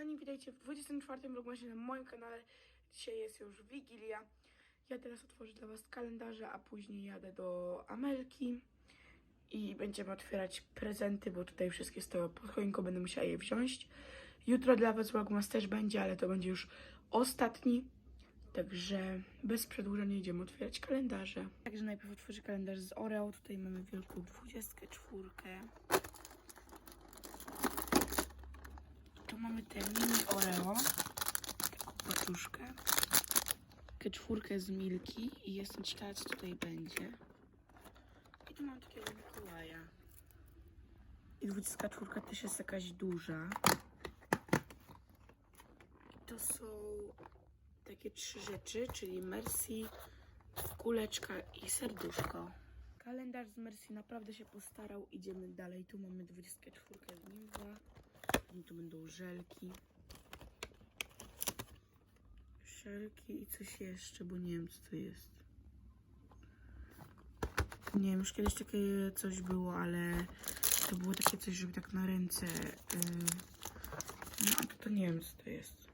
kochani, witajcie w 24 vlogmasie na moim kanale. Dzisiaj jest już Wigilia. Ja teraz otworzę dla Was kalendarze, a później jadę do Amelki i będziemy otwierać prezenty, bo tutaj wszystkie stoją pod choinką, będę musiała je wziąć. Jutro dla Was vlogmas też będzie, ale to będzie już ostatni. Także bez przedłużenia idziemy otwierać kalendarze. Także najpierw otworzę kalendarz z Oreo. Tutaj mamy wielką 24. Tu mamy te mini Oreo, taką paczuszkę, czwórkę z Milki i jestem ciekawa, co tutaj będzie. I tu mam takiego Mikołaja. I 24 też jest jakaś duża. I to są takie trzy rzeczy, czyli Mercy, kuleczka i serduszko. Kalendarz z Mercy naprawdę się postarał. Idziemy dalej. Tu mamy 24 z Nimwa. I tu będą żelki. Żelki i coś jeszcze, bo nie wiem co to jest. Nie wiem, już kiedyś takie coś było, ale to było takie coś, żeby tak na ręce. Yy... No a to, to nie wiem co to jest.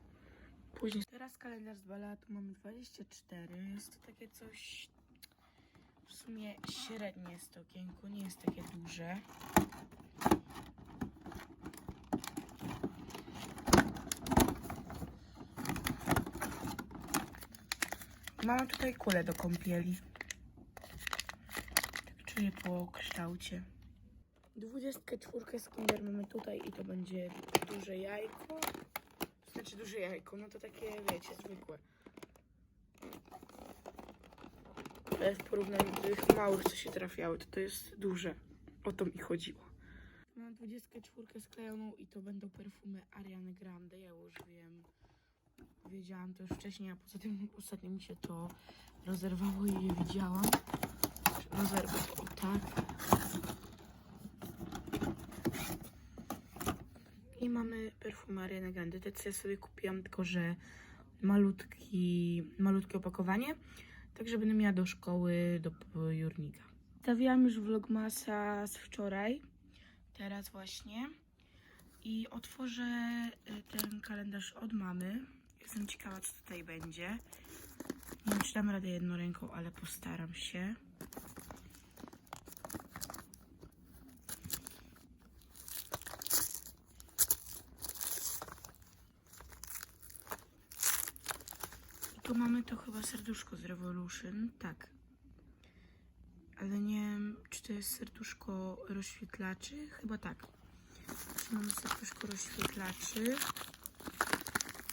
Później. Teraz kalendarz z balatu mamy 24. Jest to takie coś. W sumie średnie jest to okienko, nie jest takie duże. Mamy tutaj kulę do kąpieli. Tak czuję po kształcie. 24 z Kinder mamy tutaj i to będzie duże jajko. Znaczy duże jajko, no to takie wiecie, zwykłe. W porównaniu do tych małych, co się trafiały, to to jest duże. O to mi chodziło. Mam 24 sklejoną i to będą perfumy Ariany Grande. Ja już wiem. Wiedziałam to już wcześniej, a poza tym ostatnio mi się to rozerwało i je widziałam. Rozerwę to tak. I mamy perfumy Ariana Grande. Te co ja sobie kupiłam, tylko że malutki, malutkie opakowanie. Także będę miała do szkoły, do Jurnika. Stawiałam już vlogmasa z wczoraj. Teraz właśnie. I otworzę y, ten kalendarz od mamy. Jestem ciekawa, co tutaj będzie. Nie wiem, czy dam radę jedną ręką, ale postaram się. I tu mamy to chyba serduszko z Revolution. Tak. Ale nie wiem, czy to jest serduszko rozświetlaczy. Chyba tak. Mamy serduszko rozświetlaczy.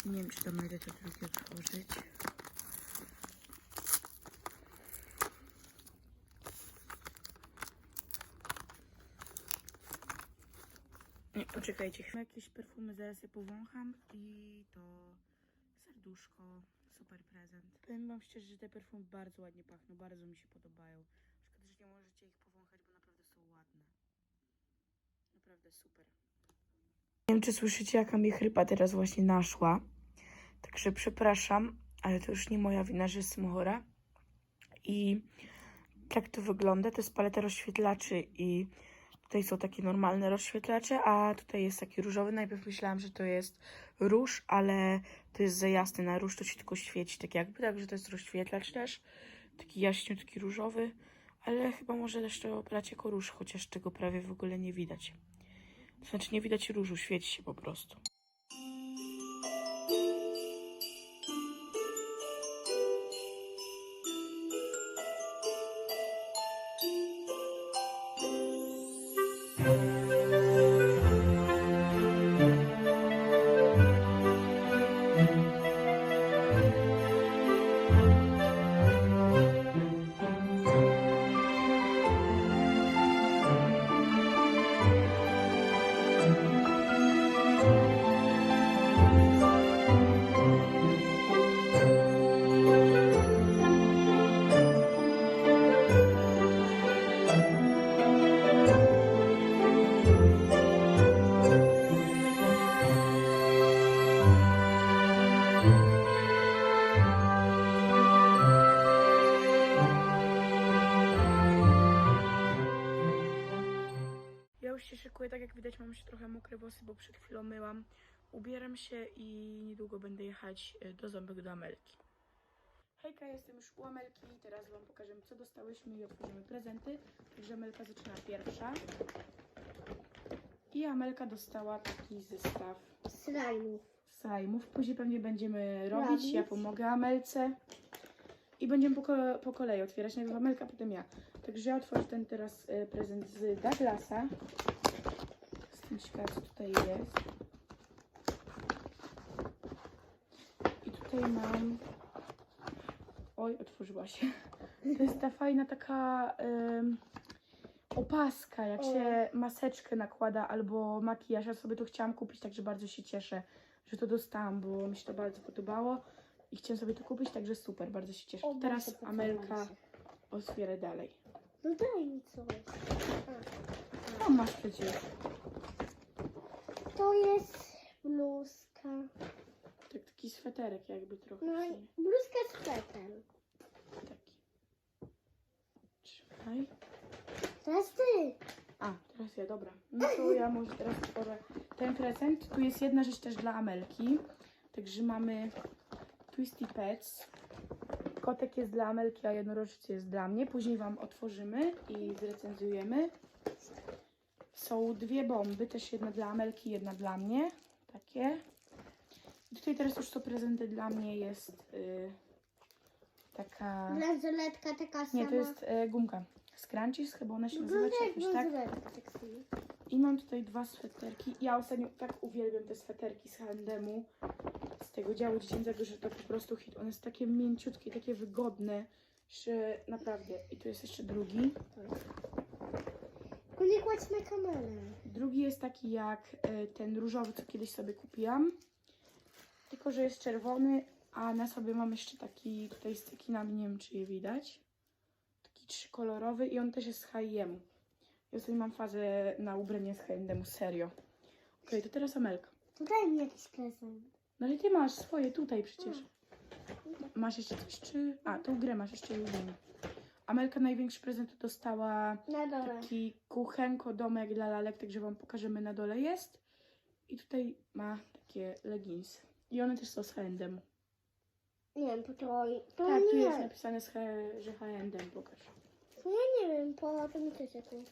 Nie wiem, czy dam radę to drugie otworzyć. Nie, poczekajcie. Jakieś perfumy zaraz je powącham i to serduszko. Super prezent. Powiem wam szczerze, że te perfumy bardzo ładnie pachną, bardzo mi się podobają. Szkoda, że nie możecie ich powąchać, bo naprawdę są ładne. Naprawdę super. Nie wiem, czy słyszycie, jaka mi chrypa teraz właśnie naszła. Także przepraszam, ale to już nie moja wina, że jestem chora. I jak to wygląda? To jest paleta rozświetlaczy i tutaj są takie normalne rozświetlacze, a tutaj jest taki różowy. Najpierw myślałam, że to jest róż, ale to jest za jasny. Na róż to się tylko świeci tak jakby, także to jest rozświetlacz też. Taki jaśniutki różowy, ale chyba może też to brać jako róż, chociaż tego prawie w ogóle nie widać. To znaczy nie widać różu, świeci się po prostu. Już szykuję, tak jak widać mam jeszcze trochę mokre włosy, bo przed chwilą myłam. ubieram się i niedługo będę jechać e, do ząbek do Amelki. Hejka, jestem już u Amelki. Teraz Wam pokażę, co dostałyśmy i otworzymy prezenty. Także Amelka zaczyna pierwsza. I Amelka dostała taki zestaw Slajmów. slajmów. Później pewnie będziemy robić. Robić. Ja pomogę Amelce. I będziemy po, ko- po kolei otwierać. Najpierw Amelka, potem ja. Także ja otworzę ten teraz e, prezent z Douglasa. Jestem ciekawa, co tutaj jest. I tutaj mam... Oj, otworzyła się. To jest ta fajna taka opaska, jak się maseczkę nakłada albo makijaż. Ja sobie to chciałam kupić, także bardzo się cieszę, że to dostałam, bo mi się to bardzo podobało i chciałam sobie to kupić, także super, bardzo się cieszę. Teraz Amelka otwiera dalej. No daj mi coś. No masz przecież To jest bluzka. tak, taki sweterek jakby trochę. No, taki. bluzka z swetrem. taki. Trzymaj. Teraz ty. A, teraz ja, dobra. No to ja może teraz otworzę ten prezent. Tu jest jedna rzecz też dla Amelki. Także mamy Twisty Pets. Kotek jest dla Amelki, a jednorożec jest dla mnie. Później Wam otworzymy i zrecenzujemy. Są dwie bomby, też jedna dla Amelki, jedna dla mnie. Takie. I tutaj teraz już to prezenty dla mnie jest y, taka... Bransoletka taka sama. Nie, to jest y, gumka. Scrunchies, chyba ona się nazywa, Wygląda czy jak jakoś tak. bransoletka tak samo. I mam tutaj dwa sweterki. Ja ostatnio tak uwielbiam te sweterki z H&M-u, z tego działu dziecięcego, że to po prostu hit. One są takie mięciutkie, takie wygodne, że naprawdę. I tu jest jeszcze drugi. Tylko nie kładź na kamerę. Drugi jest taki jak e, ten różowy, co kiedyś sobie kupiłam. Tylko, że jest czerwony, a na sobie mam jeszcze taki tutaj z cekinami, nie wiem czy je widać. Taki trzykolorowy i on też jest z H&M. Ja sobie mam fazę na ubranie z H&M, serio. Okej, to teraz Amelka. Daj mi jakiś prezent. No ale ty masz swoje tutaj przecież. Masz jeszcze coś, czy... A, tą grę masz jeszcze jedną. Amelka największy prezent dostała Na dole. taki kuchenko domek dla lalek, także wam pokażemy na dole jest. I tutaj ma takie leginsy. I one też są z H&M. Nie wiem, po to... To Tak, tu nie. jest napisane, z H, że H&M, pokaż. To ja nie wiem, po to mi też jakąś.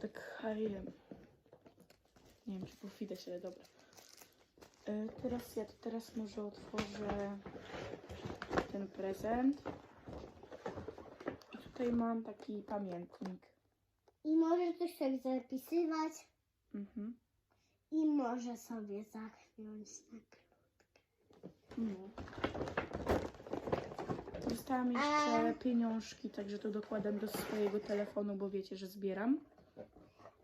Tak H&M. Nie wiem, czy było widać, ale dobra. E, teraz ja to teraz może otworzę ten prezent. I tutaj mam taki pamiętnik. I może coś sobie zapisywać. Mhm. I może sobie zachwiać tak. No. Dostałam jeszcze pieniążki, także to dokładam do swojego telefonu, bo wiecie, że zbieram.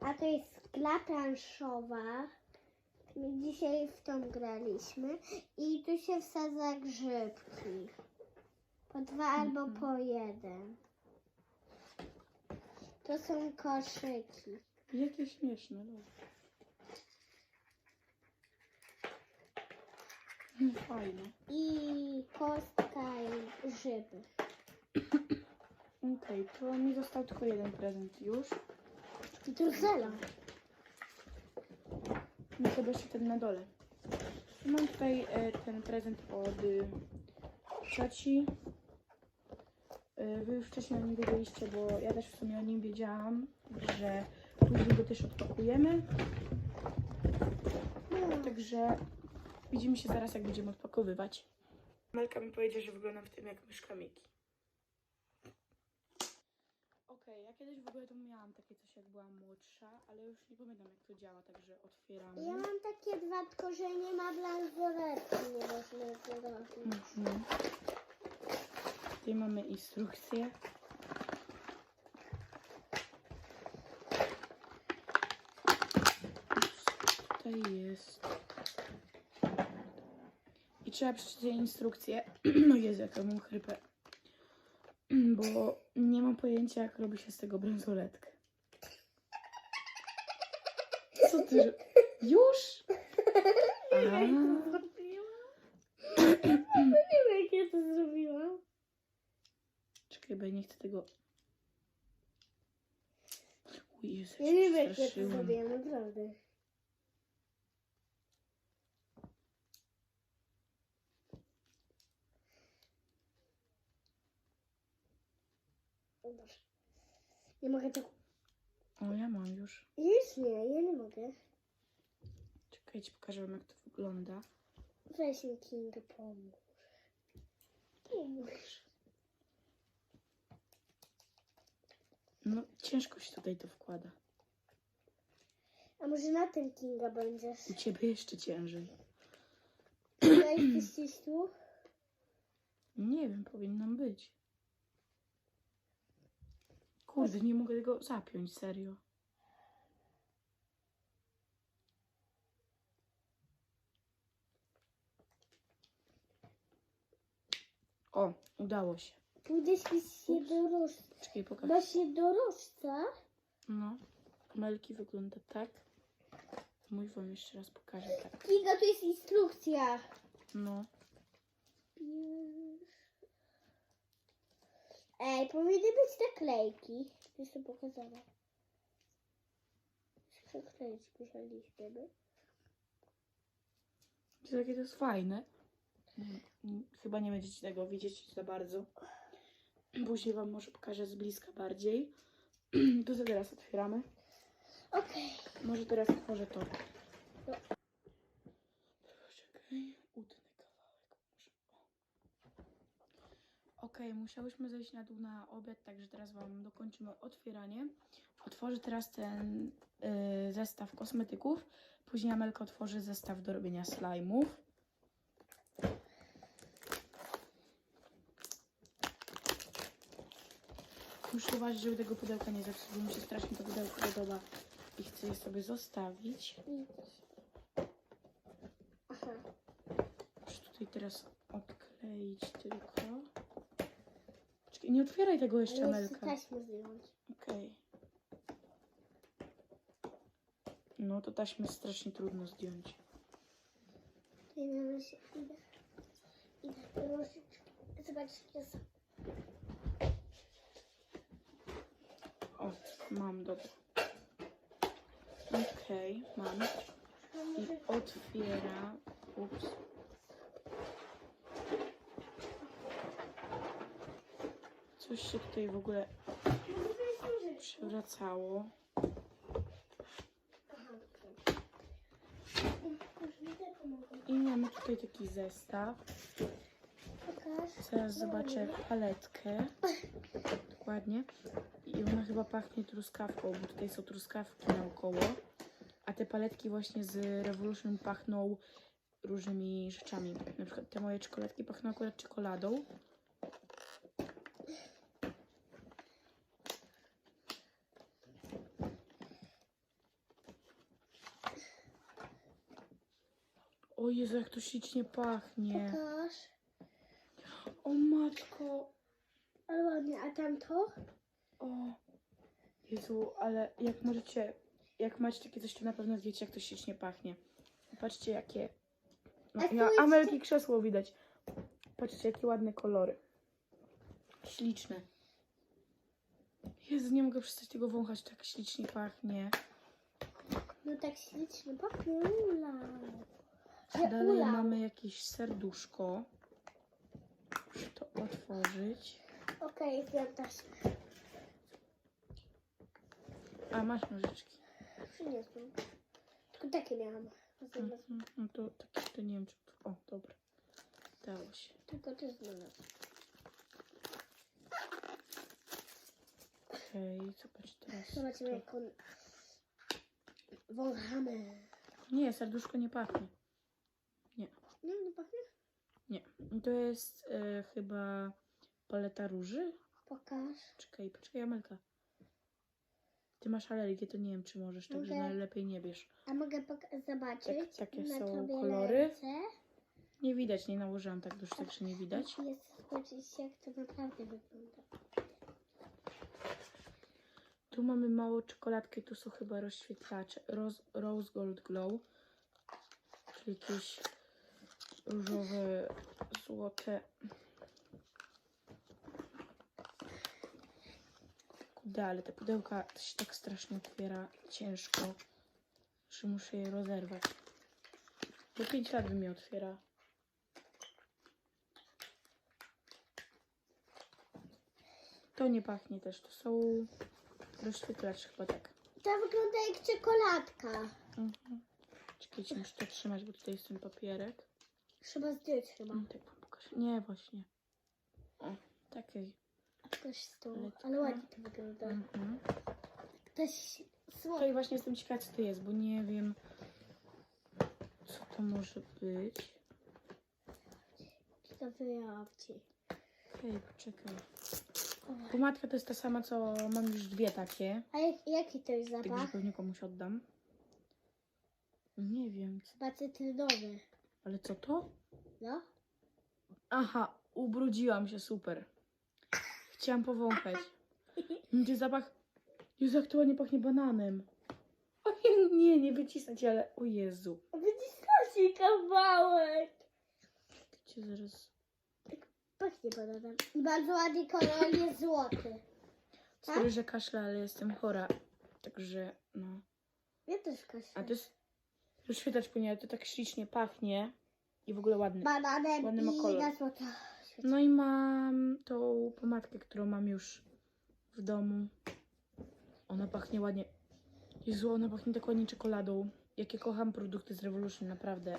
A to jest gra planszowa. My dzisiaj w tą graliśmy. I tu się wsadza grzybki. Po dwa albo Mhm. po jeden. To są koszyki. Jakie śmieszne, no. Fajne. I kostka i grzyby. Okej, to mi został tylko jeden prezent już. I to zero. No to jeszcze ten na dole. Mam tutaj e, ten prezent od y, cioci. E, wy już wcześniej o nim wiedzieliście, bo ja też w sumie o nim wiedziałam, że później go też odpakujemy. No. Także widzimy się zaraz, jak będziemy odpakowywać. Melka mi powiedziała, że wyglądam w tym jak myszka Miki. Okej, ja kiedyś w ogóle to miałam takie coś, jak byłam młodsza, ale już nie pamiętam, jak to działa, także otwieramy. Ja mam takie dwa, tylko że nie ma bransoletki. Nie można zrobić. Mhm. Tutaj mamy instrukcję. Tutaj jest. I trzeba przeczytać instrukcję. No Jezu, jaka mam chrypę. Bo nie mam pojęcia, jak robi się z tego bransoletkę. Co ty? Już? A. Nie wiem, jak ja to zrobiłam. Czekaj, bo ja nie chcę tego. Uj, Jezu, Ja nie wiem, jak ja to zrobiłam, naprawdę. Nie mogę tego... O, ja mam już. Już nie, ja nie mogę. Czekajcie, pokażę wam jak to wygląda. Weź mi Kinga, pomóż. Pomóż. No, ciężko się tutaj to wkłada. A może na tym Kinga będziesz? U ciebie jeszcze ciężej. Jesteś tu? Nie wiem, powinnam być. Kurde, nie mogę tego zapiąć, serio. O, udało się. Pójdziesz się do różca. Czekaj, pokaż. Masz się do różca? No, Melki wygląda tak. Mój wam jeszcze raz pokażę tak. Kinga, tu jest instrukcja. No, Ej, powinny być naklejki. Już to pokazałam. Przekleić musieliśmy. Wiecie, jakie to jest fajne. Mm, Chyba nie będziecie tego widzieć za bardzo. Później wam może pokażę z bliska bardziej. To co teraz otwieramy? Okej. Może teraz otworzę to. No. Czekaj, utnę kawałek. Muszę... o. Okej, musiałyśmy zejść na dół na obiad, także teraz wam dokończymy otwieranie. Otworzę teraz ten y, zestaw kosmetyków. Później Amelka otworzy zestaw do robienia slajmów. Muszę uważać, żeby tego pudełka nie zepsuć, bo mi się strasznie to pudełko podoba i chcę je sobie zostawić. Aha. Muszę tutaj teraz odkleić tylko. Nie otwieraj tego jeszcze, Ale chcę Amelka. taśmę zdjąć. Okej. No to taśmę strasznie trudno zdjąć. Tutaj na się idę. Idę do różyczki. Zobacz, jest. O, mam, dobra. Okej, mam. I otwiera. Ups. Coś się tutaj w ogóle przewracało. I mamy tutaj taki zestaw. Zaraz zobaczę paletkę. Dokładnie. I ona chyba pachnie truskawką, bo tutaj są truskawki naokoło. A te paletki właśnie z Revolution pachną różnymi rzeczami. Na przykład te moje czekoladki pachną akurat czekoladą. O Jezu, jak to ślicznie pachnie. Pokaż. O matko. Ale ładnie, a tamto? O. Jezu, ale jak możecie, jak macie takie coś, to na pewno wiecie, jak to ślicznie pachnie. Patrzcie, jakie... No, A tu ja, Amelki krzesło widać. Patrzcie, jakie ładne kolory. Śliczne. Jezu, nie mogę przestać tego wąchać, tak ślicznie pachnie. No tak ślicznie pachnie. Dalej ula. mamy jakieś serduszko. Muszę to otworzyć. Okej, okay, też. A, masz nożyczki. Przyniosłam. Tylko takie miałam. Mhm, No to takie, to nie wiem, czy... O, dobra. Dało się. Tylko ty znalazłam. Okej, zobacz teraz. Zobaczymy to. jak on... Wąchamy. Nie, serduszko nie pachnie. Nie, nie pachnie? Nie. To jest e, chyba paleta róży? Pokaż. Czekaj, poczekaj, Amelka. Ty masz alergię, to nie wiem, czy możesz, także Mogę. najlepiej nie bierz. A mogę poka- zobaczyć Tak, takie na są tobie kolory. ręce? Nie widać, nie nałożyłam tak dużo, także nie widać. Jest zobaczyć jak to naprawdę wygląda. Tu mamy małą czekoladkę, tu są chyba rozświetlacze. Rose, Rose Gold Glow. Czyli jakieś różowe, złote. Kurde, ale te pudełka to się tak strasznie otwiera ciężko, że muszę je rozerwać. Do 5 lat je otwiera. To nie pachnie też, to są rozświetlacz chyba tak. To wygląda jak czekoladka. Mhm. Czekajcie, muszę to trzymać, bo tutaj jest ten papierek. Trzeba zdjąć chyba. Mm, Tak. Nie, właśnie. O, takiej. Ktoś z tą, ale ładnie to wygląda. Mhm. Ktoś słodki. Tutaj właśnie jestem ciekawa, co to jest, bo nie wiem, co to może być. To wyjawci. Okej, poczekaj. Pomadka to jest ta sama, co mam już dwie takie. A jak, jaki to jest Także zapach? pewnie komuś oddam. Nie wiem, co- Chyba cytrynowy. Ale co to? No? Aha, ubrudziłam się, super. Chciałam powąchać. Jest zapach... Jezu, jak to ładnie pachnie bananem. O nie, nie, wycisnąć, ale... O Jezu. Wyciskacie kawałek. Cię zaraz... Pachnie bananem. Bardzo ładny kolor jest złoty. Sorry, że kaszle, ale jestem chora. Także, no... Ja też kaszę. A to jest rozświetlacz płynie, ale to tak ślicznie pachnie i w ogóle ładny. Bananem Ładny ma i kolor. na złoto. No i mam tą pomadkę, którą mam już w domu. Ona pachnie ładnie. Jezu, ona pachnie tak ładnie czekoladą. Jakie kocham produkty z Revolution, naprawdę.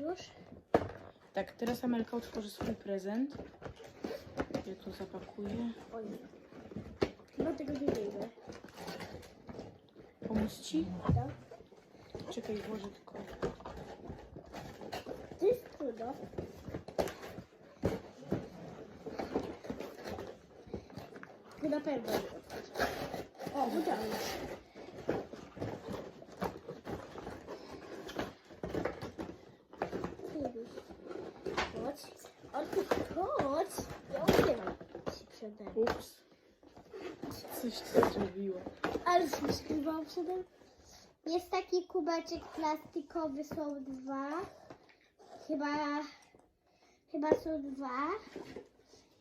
Już? Tak, teraz Amelka otworzy swój prezent. Ja to zapakuję. Oj. Chyba tego nie wyjdę. Pomóc ci? No. Czekaj, włożę tylko. To jest trudno. Na pewno. O, udało się. Chodź. Odkup, chodź. Ja ukrywam się przede mną. Ups. Coś ty zrobiła. Jest taki kubeczek plastikowy, są dwa. Chyba, chyba są dwa.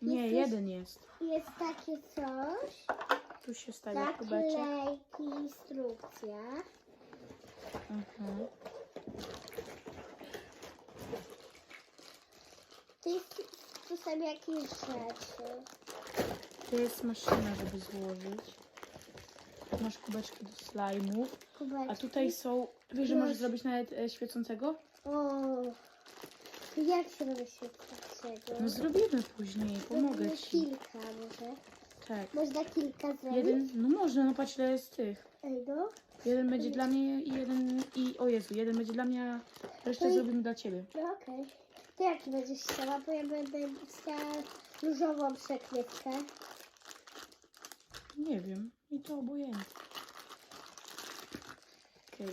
Nie, Jesteś- jeden jest. Jest takie coś. Tu się stawia Tak, kubeczek. Naklejki, instrukcja. Mhm. To jest, tu są jakieś rzeczy. To jest maszyna, żeby złożyć. Masz kubeczki do slajmów. Kubeczki. A tutaj są. Wiesz, że możesz zrobić nawet e, świecącego? O, to jak się robi świetnego? No zrobimy później, pomogę ci. Kilka może. Tak. Można kilka zrobić? Jeden, no można, no patrz ile jest tych. Ej, no. Jeden będzie dla mnie i jeden i o Jezu, jeden będzie dla mnie, a resztę Ej. zrobimy dla ciebie. No okej. To jaki będziesz chciała? Bo ja będę chciała różową przeklewkę. Nie wiem, i to obojętnie. Okej.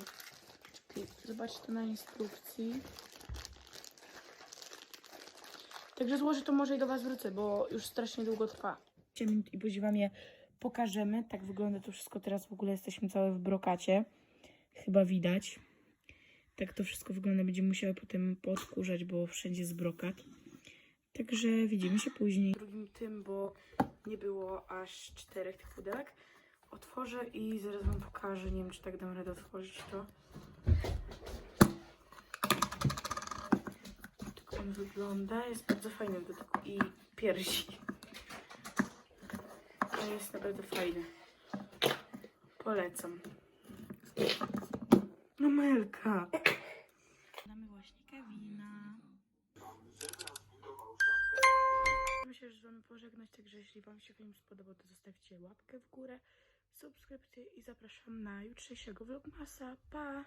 Czekaj, Zobacz to na instrukcji. Także złożę to może i do Was wrócę, bo już strasznie długo trwa. 5 minut i później Wam je pokażemy. Tak wygląda to wszystko teraz. W ogóle jesteśmy całe w brokacie. Chyba widać. Tak to wszystko wygląda. Będziemy musiały potem podkurzać, bo wszędzie jest brokat. Także widzimy się później. Drugim tym, bo nie było aż czterech tych pudełek. Otworzę i zaraz Wam pokażę. Nie wiem, czy tak dam radę otworzyć to. Tak on wygląda. Jest bardzo fajny do dotyku i piersi. Jest naprawdę fajne. Polecam. No Melka. Że z Wami pożegnać, także jeśli Wam się film spodobał, to zostawcie łapkę w górę, subskrypcję i zapraszam na jutrzejszego vlogmasa. Pa!